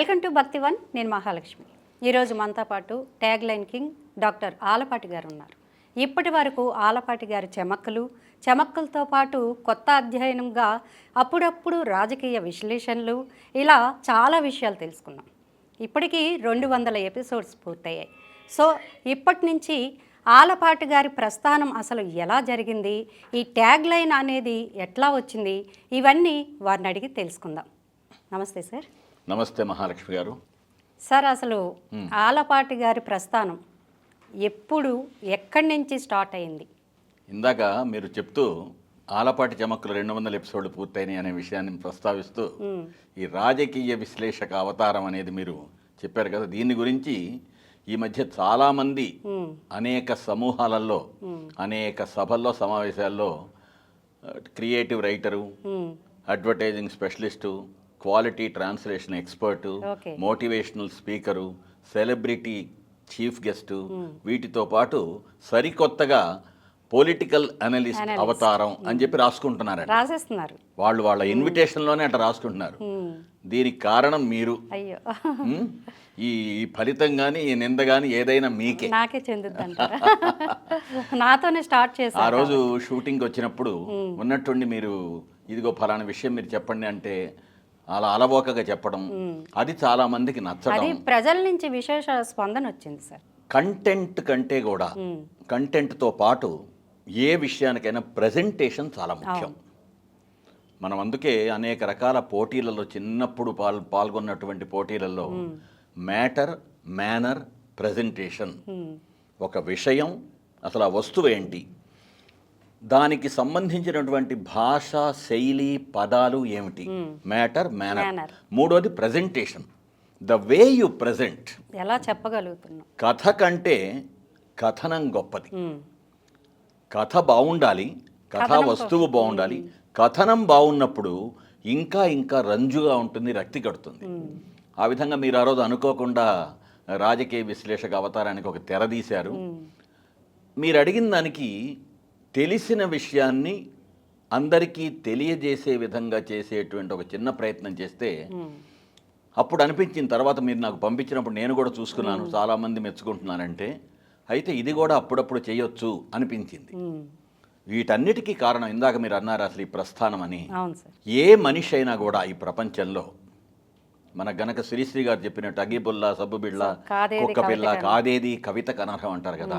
Welcome to భక్తి one నేను మహాలక్ష్మి. ఈరోజు మనతో పాటు tag line king doctor Alapati గారు ఉన్నారు. ఇప్పటి వరకు ఆలపాటి గారి చెమక్కలు చెమక్కలతో పాటు కొత్త అధ్యయనంగా అప్పుడప్పుడు రాజకీయ విశ్లేషణలు ఇలా చాలా విషయాలు తెలుసుకున్నాం. ఇప్పటికీ రెండు వందల ఎపిసోడ్స్ పూర్తయ్యాయి. సో ఇప్పటి నుంచి ఆలపాటి గారి ప్రస్థానం అసలు ఎలా జరిగింది ఈ ట్యాగ్ లైన్ అనేది ఎట్లా వచ్చింది ఇవన్నీ వారిని అడిగి తెలుసుకుందాం. నమస్తే సార్. నమస్తే మహాలక్ష్మి గారు. సార్ అసలు ఆలపాటి గారి ప్రస్థానం ఎప్పుడు ఎక్కడి నుంచి స్టార్ట్ అయింది? ఇందాక మీరు చెప్తూ ఆలపాటి చమక్కులు రెండు వందల ఎపిసోడ్లు పూర్తయినాయి అనే విషయాన్ని ప్రస్తావిస్తూ ఈ రాజకీయ విశ్లేషక అవతారం అనేది మీరు చెప్పారు కదా దీని గురించి ఈ మధ్య చాలామంది అనేక సమూహాలలో అనేక సభల్లో సమావేశాల్లో creative writer. Advertising specialist quality translation expert. Motivational speaker celebrity chief guest వీటితో పాటు సరికొత్తగా పొలిటికల్ అనలిస్ట్ అవతారం అని చెప్పి రాసుకుంటున్నారండి రాసేస్తున్నారు. వాళ్ళు వాళ్ళ ఇన్విటేషన్లోనే అట్లా రాసుకుంటున్నారు. దీనికి కారణం మీరు. ఈ ఫలితం కానీ ఈ నింద కానీ ఏదైనా మీకే. నాకే చెందుద్ది నాతోనే స్టార్ట్ ఆ చేశారు రోజు షూటింగ్ వచ్చినప్పుడు ఉన్నట్టుండి మీరు ఇదిగో ఫలానా విషయం మీరు చెప్పండి అంటే అలా అలవోకగా చెప్పడం అది చాలా మందికి నచ్చడం. అది ప్రజల నుంచి విశేష స్పందన వచ్చింది సార్. కంటెంట్ కంటే కూడా. కంటెంట్తో పాటు ఏ విషయానికైనా ప్రజెంటేషన్ చాలా ముఖ్యం. మనం అందుకే అనేక రకాల పోటీలలో చిన్నప్పుడు పాల్ పాల్గొన్నటువంటి పోటీలలో మ్యాటర్ మేనర్ ప్రజెంటేషన్. ఒక విషయం అసలు ఆ వస్తువు ఏంటి? దానికి సంబంధించినటువంటి భాష శైలి పదాలు ఏమిటి? Matter manner. మూడోది presentation the way you present ఎలా చెప్పగలుగుతున్నాం కథ కంటే కథనం గొప్పది. కథ బాగుండాలి కథా వస్తువు బాగుండాలి. కథనం బాగున్నప్పుడు ఇంకా ఇంకా రంజుగా ఉంటుంది రక్తి కడుతుంది. ఆ విధంగా మీరు ఆ రోజు అనుకోకుండా రాజకీయ విశ్లేషక అవతారానికి ఒక తెర తీశారు. మీరు అడిగిన దానికి తెలిసిన విషయాన్ని అందరికీ తెలియజేసే విధంగా చేసేటువంటి ఒక చిన్న ప్రయత్నం చేస్తే. అప్పుడు అనిపించిన తర్వాత మీరు నాకు పంపించినప్పుడు నేను కూడా చూసుకున్నాను చాలామంది మెచ్చుకుంటున్నానంటే అయితే ఇది కూడా అప్పుడప్పుడు చేయొచ్చు అనిపించింది. వీటన్నిటికీ కారణం ఇందాక మీరు అన్నారు అసలు ఈ ప్రస్థానం అని. ఏ మనిషి అయినా కూడా ఈ ప్రపంచంలో మన గనక శ్రీశ్రీ గారు చెప్పినట్టు అగిబుల్లా సబ్బుబిళ్ళ కుక్క పిల్ల కవితకు కాదేది కవితకు అనర్హం అంటారు కదా.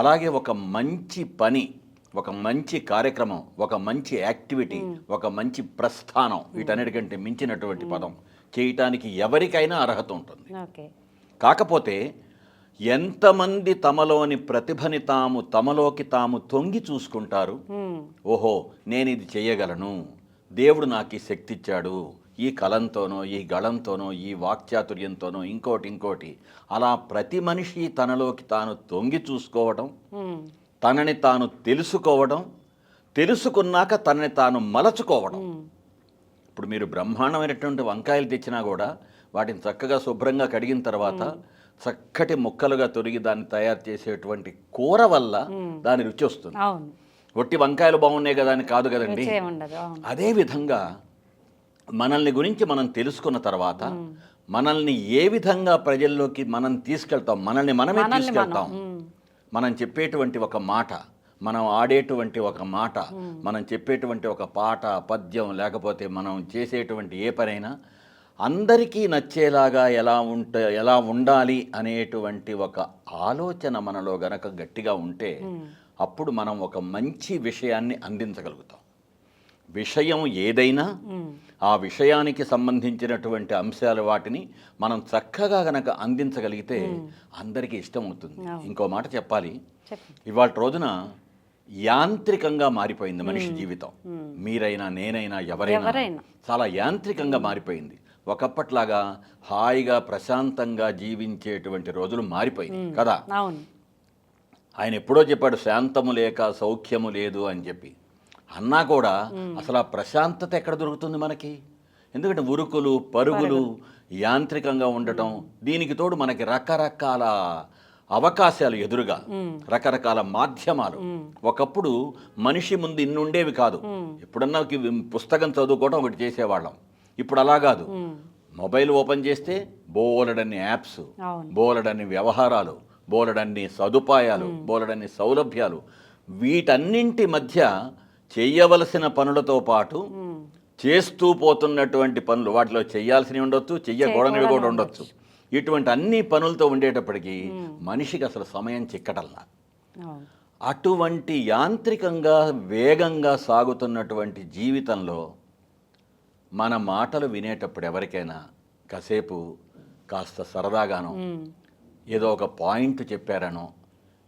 అలాగే ఒక మంచి పని ఒక మంచి కార్యక్రమం ఒక మంచి యాక్టివిటీ ఒక మంచి ప్రస్థానం వీటన్నిటికంటే మించినటువంటి పదం చేయటానికి ఎవరికైనా అర్హత ఉంటుంది. కాకపోతే ఎంతమంది తమలోని ప్రతిభని తాము తమలోకి తాము తొంగి చూసుకుంటారు. ఓహో నేను ఇది చేయగలను. దేవుడు నాకు ఈ శక్తి ఇచ్చాడు. ఈ కలంతోనో ఈ గళంతోనో ఈ వాక్చాతుర్యంతోనో ఇంకోటి ఇంకోటి. అలా ప్రతి మనిషి తనలోకి తాను తొంగి చూసుకోవడం. తనని తాను తెలుసుకోవడం తెలుసుకున్నాక తనని తాను మలచుకోవడం. ఇప్పుడు మీరు బ్రహ్మాండమైనటువంటి వంకాయలు తెచ్చినా కూడా వాటిని చక్కగా శుభ్రంగా కడిగిన తర్వాత చక్కటి ముక్కలుగా తొరిగి దాన్ని తయారు చేసేటువంటి కూర వల్ల దాని రుచి వస్తుంది. ఒట్టి వంకాయలు బాగున్నాయి కదా అని కాదు కదండి? అదే విధంగా మనల్ని గురించి మనం తెలుసుకున్న తర్వాత మనల్ని ఏ విధంగా ప్రజల్లోకి మనం తీసుకెళ్తాం? మనల్ని మనమే తీసుకెళ్తాం. మనం, చెప్పేటువంటి ఒక మాట మనం ఆడేటువంటి ఒక మాట మనం చెప్పేటువంటి ఒక పాట పద్యం లేకపోతే మనం చేసేటువంటి ఏ పనైనా అందరికీ నచ్చేలాగా ఎలా ఉంట ఎలా ఉండాలి అనేటువంటి ఒక ఆలోచన మనలో గనక గట్టిగా ఉంటే అప్పుడు మనం ఒక మంచి విషయాన్ని అందించగలుగుతాం. విషయం ఏదైనా. ఆ విషయానికి సంబంధించినటువంటి అంశాలు వాటిని మనం చక్కగా గనక అందించగలిగితే అందరికీ ఇష్టమవుతుంది ఇంకో మాట చెప్పాలి. ఇవాళ రోజున యాంత్రికంగా మారిపోయింది మనిషి జీవితం. మీరైనా నేనైనా ఎవరైనా. చాలా యాంత్రికంగా మారిపోయింది. ఒకప్పట్లాగా హాయిగా ప్రశాంతంగా జీవించేటువంటి రోజులు మారిపోయింది కదా. ఆయన ఎప్పుడో చెప్పాడు శాంతము లేక సౌఖ్యము లేదు అని చెప్పి. అన్నా కూడా అసలు ఆ ప్రశాంతత ఎక్కడ దొరుకుతుంది మనకి? ఎందుకంటే ఉరుకులు పరుగులు యాంత్రికంగా ఉండటం దీనికి తోడు మనకి రకరకాల అవకాశాలు ఎదురుగా రకరకాల మాధ్యమాలు. ఒకప్పుడు మనిషి ముందు ఇన్ని ఉండేవి కాదు ఎప్పుడన్నా పుస్తకం చదువుకోవడం ఒకటి చేసేవాళ్ళం. ఇప్పుడు అలా కాదు. మొబైల్ ఓపెన్ చేస్తే బోలెడన్ని యాప్స్ బోలెడన్ని వ్యవహారాలు బోలెడన్ని సదుపాయాలు బోలెడన్ని సౌలభ్యాలు వీటన్నింటి మధ్య చేయవలసిన పనులతో పాటు. చేస్తూ పోతున్నటువంటి పనులు. వాటిలో చేయాల్సినవి ఉండొచ్చు చెయ్యకూడనివి కూడా ఉండొచ్చు. ఇటువంటి అన్ని పనులతో ఉండేటప్పటికీ మనిషికి అసలు సమయం చిక్కటల్లా. అటువంటి యాంత్రికంగా వేగంగా సాగుతున్నటువంటి జీవితంలో మన మాటలు వినేటప్పుడు ఎవరికైనా కాసేపు కాస్త సరదాగానో. ఏదో ఒక పాయింట్ చెప్పారనో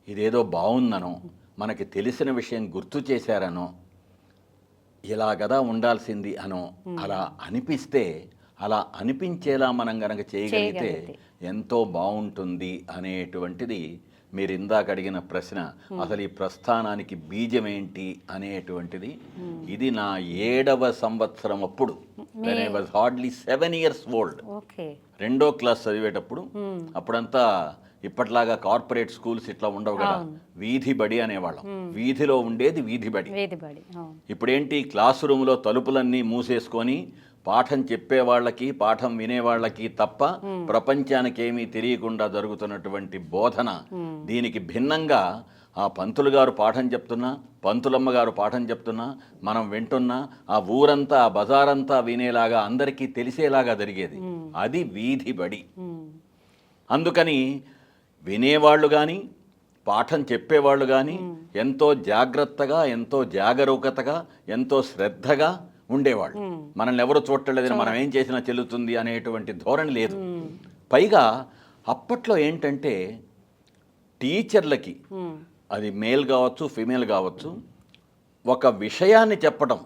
ఇదేదో బాగుందనో మనకి తెలిసిన విషయం గుర్తు చేశారనో ఇలా కదా ఉండాల్సింది అనో అలా అనిపిస్తే అలా అనిపించేలా మనం గనక చేయగలిగితే చేయగలిగితే. ఎంతో బాగుంటుంది అనేటువంటిది మీరు ఇందాక అడిగిన ప్రశ్న అసలు ఈ ప్రస్థానానికి బీజం ఏంటి అనేటువంటిది ఇది నా ఏడవ సంవత్సరం అప్పుడు. I was hardly seven years old రెండో క్లాస్ చదివేటప్పుడు. అప్పుడంతా ఇప్పట్లాగా కార్పొరేట్ స్కూల్స్ ఇట్లా ఉండవు కదా. వీధి బడి అనేవాళ్ళం. వీధిలో ఉండేది వీధి బడి. ఇప్పుడేంటి? క్లాస్ రూమ్లో తలుపులన్నీ మూసేసుకొని పాఠం చెప్పేవాళ్ళకి పాఠం వినేవాళ్ళకి తప్ప ప్రపంచానికి ఏమీ తెలియకుండా జరుగుతున్నటువంటి బోధన దీనికి భిన్నంగా ఆ పంతులు గారు పాఠం చెప్తున్నా పంతులమ్మ గారు పాఠం చెప్తున్నా మనం వింటున్నా ఆ ఊరంతా ఆ బజారంతా వినేలాగా అందరికీ తెలిసేలాగా జరిగేది. అది వీధి బడి. అందుకని వినేవాళ్ళు కానీ పాఠం చెప్పేవాళ్ళు కానీ ఎంతో జాగ్రత్తగా ఎంతో జాగరూకతగా ఎంతో శ్రద్ధగా ఉండేవాళ్ళు. మనల్ని ఎవరు చూడలేదని మనం ఏం చేసినా చెల్లుతుంది అనేటువంటి ధోరణి లేదు. పైగా అప్పట్లో ఏంటంటే టీచర్లకి. అది మేల్ కావచ్చు ఫిమేల్ కావచ్చు ఒక విషయాన్ని చెప్పడం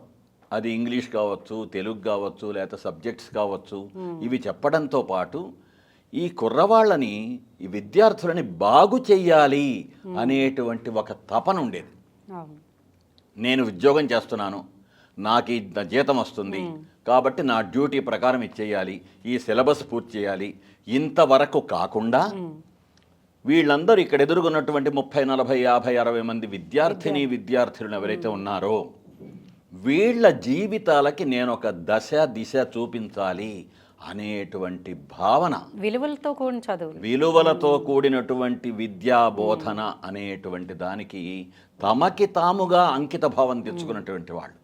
అది ఇంగ్లీష్ కావచ్చు తెలుగు కావచ్చు లేకపోతే సబ్జెక్ట్స్ కావచ్చు ఇవి చెప్పడంతో పాటు ఈ కుర్రవాళ్ళని ఈ విద్యార్థులని బాగు చెయ్యాలి అనేటువంటి ఒక తపన ఉండేది. నేను ఉద్యోగం చేస్తున్నాను. నాకు ఈ జీతం వస్తుంది. కాబట్టి నా డ్యూటీ ప్రకారం ఇది చేయాలి. ఈ సిలబస్ పూర్తి చేయాలి. ఇంతవరకు కాకుండా వీళ్ళందరూ ఇక్కడ ఎదుర్కొన్నటువంటి ముప్పై నలభై యాభై అరవై మంది విద్యార్థిని విద్యార్థులను ఎవరైతే ఉన్నారో వీళ్ళ జీవితాలకి నేను ఒక దశ దిశ చూపించాలి అనేటువంటి భావన. విలువలతో కూడిన చదువులు. విలువలతో కూడినటువంటి విద్యా బోధన అనేటువంటి దానికి తమకి తాముగా అంకిత భావం తెచ్చుకున్నటువంటి వాళ్ళు.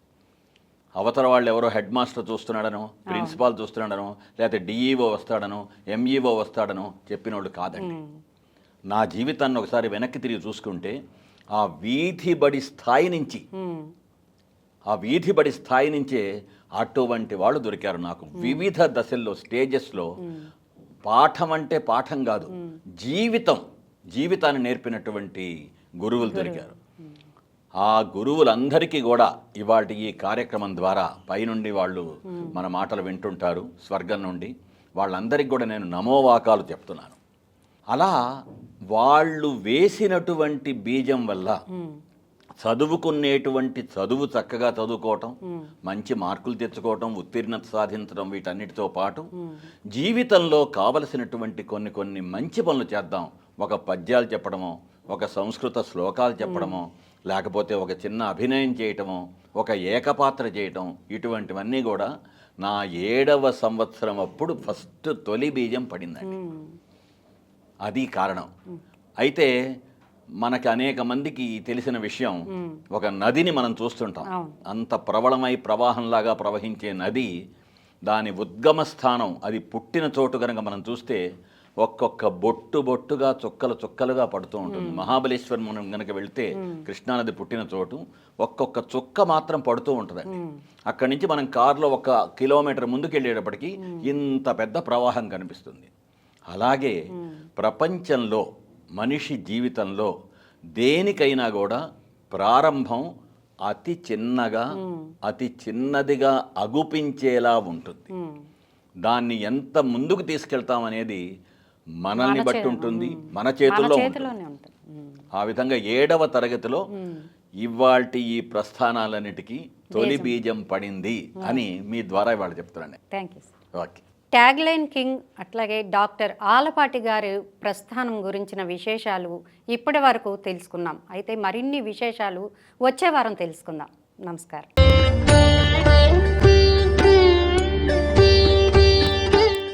అవతల వాళ్ళు ఎవరో హెడ్ మాస్టర్ చూస్తున్నాడనో ప్రిన్సిపాల్ చూస్తున్నాడనో లేకపోతే డిఈఓ వస్తాడనో ఎంఈఓ వస్తాడనో చెప్పిన వాళ్ళు కాదండి నా జీవితాన్ని ఒకసారి వెనక్కి తిరిగి చూసుకుంటే ఆ వీధి బడి స్థాయి నుంచి. ఆ వీధి బడి స్థాయి నుంచే అటువంటి వాళ్ళు దొరికారు నాకు. వివిధ దశల్లో స్టేజెస్లో పాఠం అంటే పాఠం కాదు జీవితం జీవితాన్ని నేర్పినటువంటి గురువులు. దొరికారు. ఆ గురువులందరికీ కూడా ఇవాటి ఈ కార్యక్రమం ద్వారా పైనుండి వాళ్ళు మన మాటలు వింటుంటారు స్వర్గం నుండి. వాళ్ళందరికీ కూడా నేను నమోవాకాలు చెప్తున్నాను. అలా వాళ్ళు వేసినటువంటి బీజం వల్ల. చదువుకునేటువంటి చదువు చక్కగా చదువుకోవటం మంచి మార్కులు తెచ్చుకోవటం ఉత్తీర్ణత సాధించడం వీటన్నిటితో పాటు జీవితంలో కావలసినటువంటి కొన్ని కొన్ని మంచి పనులు చేద్దాం. ఒక పద్యాలు చెప్పడమో ఒక సంస్కృత శ్లోకాలు చెప్పడమో లేకపోతే ఒక చిన్న అభినయం చేయటమో ఒక ఏకపాత్ర చేయటం ఇటువంటివన్నీ కూడా నా ఏడవ సంవత్సరం అప్పుడు ఫస్ట్ తొలి బీజం పడిందండి. అది కారణం. అయితే మనకి అనేక మందికి తెలిసిన విషయం ఒక నదిని మనం చూస్తుంటాం. అంత ప్రబలమై ప్రవాహంలాగా ప్రవహించే నది దాని ఉద్గమ స్థానం అది పుట్టిన చోటు కనుక మనం చూస్తే ఒక్కొక్క బొట్టు బొట్టుగా చుక్కలు చుక్కలుగా పడుతూ ఉంటుంది. మహాబలేశ్వరం మనం కనుక వెళ్తే కృష్ణానది పుట్టిన చోటు ఒక్కొక్క చుక్క మాత్రం పడుతూ ఉంటుందండి. అక్కడి నుంచి మనం కారులో ఒక కిలోమీటర్ ముందుకు వెళ్ళేటప్పటికి ఇంత పెద్ద ప్రవాహం కనిపిస్తుంది. అలాగే ప్రపంచంలో మనిషి జీవితంలో దేనికైనా కూడా ప్రారంభం అతి చిన్నగా అతి చిన్నదిగా అగుపించేలా ఉంటుంది. దాన్ని ఎంత ముందుకు తీసుకెళ్తాం అనేది మనల్ని మన బట్టి ఉంటుంది. మన చేతుల్లో ఉంటుంది. ఆ విధంగా ఏడవ తరగతిలో ఇవాల్టి ఈ ప్రస్థానాలన్నిటికీ తొలి బీజం. పడింది అని మీ ద్వారా ఇవాళ చెప్తున్నాను. Thank you okay. Tag line king అట్లాగే డాక్టర్ ఆలపాటి గారి ప్రస్థానం గురించిన విశేషాలు ఇప్పటి వరకు తెలుసుకున్నాం. అయితే మరిన్ని విశేషాలు వచ్చే వారం తెలుసుకుందాం. నమస్కారం.